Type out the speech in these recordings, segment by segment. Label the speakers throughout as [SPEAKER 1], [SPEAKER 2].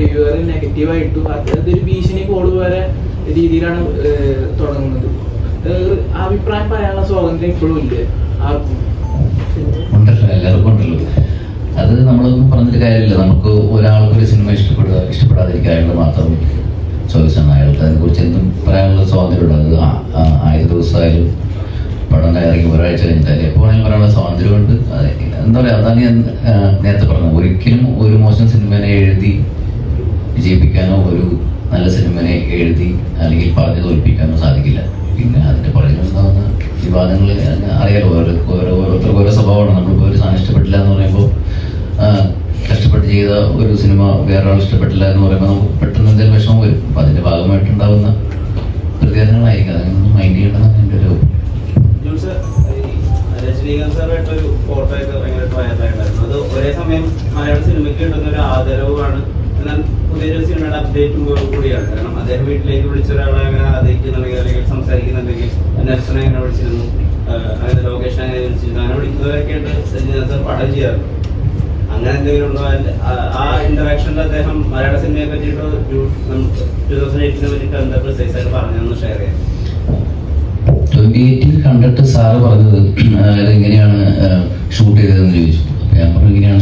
[SPEAKER 1] Reviewer നെഗറ്റീവായിട്ടു അതൊരു ഭീഷണി call വരെ രീതിയിലാണ് തുടങ്ങുന്നത്. അഭിപ്രായം പറയാനുള്ള സ്വാതന്ത്ര്യം ഇപ്പോഴും ഇല്ല ആർക്കും
[SPEAKER 2] അത് നമ്മളൊന്നും പറഞ്ഞിട്ട് കാര്യമില്ല. നമുക്ക് ഒരാൾക്ക് ഒരു സിനിമ ഇഷ്ടപ്പെടുക ഇഷ്ടപ്പെടാതിരിക്കാനുള്ള മാത്രം ചോദിച്ചാണ് അയാൾക്ക് അതിനെക്കുറിച്ച് എന്തും പറയാനുള്ള സ്വാതന്ത്ര്യമുണ്ട്. അത് ആയിരം ദിവസമായാലും പടം ഇറങ്ങി ഒരാഴ്ച കഴിഞ്ഞിട്ടായാലും എപ്പോൾ വേണമെങ്കിലും പറയാനുള്ള സ്വാതന്ത്ര്യമുണ്ട്. എന്താ പറയുക അതാണ് ഞാൻ നേരത്തെ പറഞ്ഞത്. ഒരിക്കലും ഒരു മോശം സിനിമനെ എഴുതി വിജയിപ്പിക്കാനോ ഒരു നല്ല സിനിമനെ എഴുതി അല്ലെങ്കിൽ പറഞ്ഞു തോൽപ്പിക്കാനോ സാധിക്കില്ല. പിന്നെ അതിന്റെ പുറകിലുണ്ടാകുന്ന വിവാദങ്ങൾ അറിയാലോ ഓരോ ഓരോ ഓരോരുത്തർക്കും ഓരോ സ്വഭാവമാണ്. നമ്മളിപ്പോൾ ഒരു സാധനം ഇഷ്ടപ്പെട്ടില്ല എന്ന് പറയുമ്പോൾ കഷ്ടപ്പെട്ട് ചെയ്ത ഒരു സിനിമ വേറൊരാൾ ഇഷ്ടപ്പെട്ടില്ല എന്ന് പറയുമ്പോൾ നമുക്ക് പെട്ടെന്ന് എന്തെങ്കിലും വിഷമം വരും. അപ്പോൾ അതിന്റെ ഭാഗമായിട്ടുണ്ടാകുന്ന പ്രതികരണങ്ങളായിരിക്കും. അതിനൊന്നും മൈൻഡ് ചെയ്യേണ്ടതാണ് എന്റെ ഒരു
[SPEAKER 3] ജോൺസ്, ഈ രജനീകാന്ത് സാറായിട്ടൊരു ഫോട്ടോ ഒക്കെ ഭയങ്കര വൈറലായിട്ടുണ്ടായിരുന്നു അത് ഒരേ സമയം മലയാള സിനിമയ്ക്ക് കിട്ടുന്ന ഒരു ആദരവുമാണ് എന്നാൽ അപ്ഡേറ്റും കൂടിയാണ്. കാരണം അദ്ദേഹം വീട്ടിലേക്ക് വിളിച്ച ഒരാളെ അങ്ങനെ ആദരിക്കുന്നുണ്ടെങ്കിൽ അല്ലെങ്കിൽ സംസാരിക്കുന്നുണ്ടെങ്കിൽ നർസനെ അങ്ങനെ വിളിച്ചിരുന്നു. അങ്ങനെ ലോകേഷ് അങ്ങനെ വിളിച്ചിരുന്നു. അങ്ങനെ വിളിക്കുന്നവരൊക്കെ ആയിട്ട് രജനീകാന്ത് സാർ പടം ചെയ്യാറുണ്ട്. അങ്ങനെ എന്തെങ്കിലും അല്ല- ആ- ഇന്ററാക്ഷനിൽ അദ്ദേഹം മലയാള സിനിമയെ പറ്റിയിട്ട് ടൂ തൗസൻഡ് എയ്റ്റിനെ പറ്റിയിട്ട് എന്താ പ്രിസൈസ് ആയിട്ട് പറഞ്ഞതെന്ന് ഷെയർ ചെയ്യാം.
[SPEAKER 2] ട്വന്റി എയ്റ്റിൽ കണ്ടിട്ട് സാറ് പറഞ്ഞത് അതായത് എങ്ങനെയാണ് ഷൂട്ട് ചെയ്തതെന്ന് ചോദിച്ചു. ഞാൻ പറഞ്ഞു ഇങ്ങനെയാണ്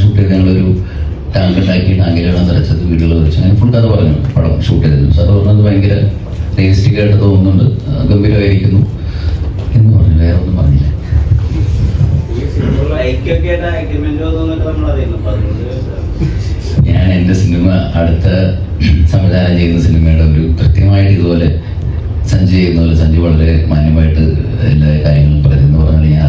[SPEAKER 2] ടാങ്ക് ഉണ്ടാക്കി ടാങ്കിലാണ് നിറച്ചത് വീടുകൾ വെച്ച്. അങ്ങനെ ഫുൾ കഥ പറഞ്ഞു പടം ഷൂട്ട് ചെയ്തു സാർ പറഞ്ഞത് ഭയങ്കര റിയലിസ്റ്റിക് ആയിട്ട് തോന്നുന്നുണ്ട് ഗംഭീരമായിരിക്കുന്നു. എന്ന് പറഞ്ഞു വേറെ ഒന്നും പറഞ്ഞില്ല. ഞാൻ എന്റെ സിനിമ അടുത്ത സംവിധാനം ചെയ്യുന്ന സിനിമയുടെ ഒരു കൃത്യമായിട്ട് ഇതുപോലെ സഞ്ജയ് ചെയ്യുന്ന പോലെ സഞ്ജയ് വളരെ മാന്യമായിട്ട് എല്ലാ കാര്യങ്ങളും പറയുന്നു പറഞ്ഞാൽ ഞാൻ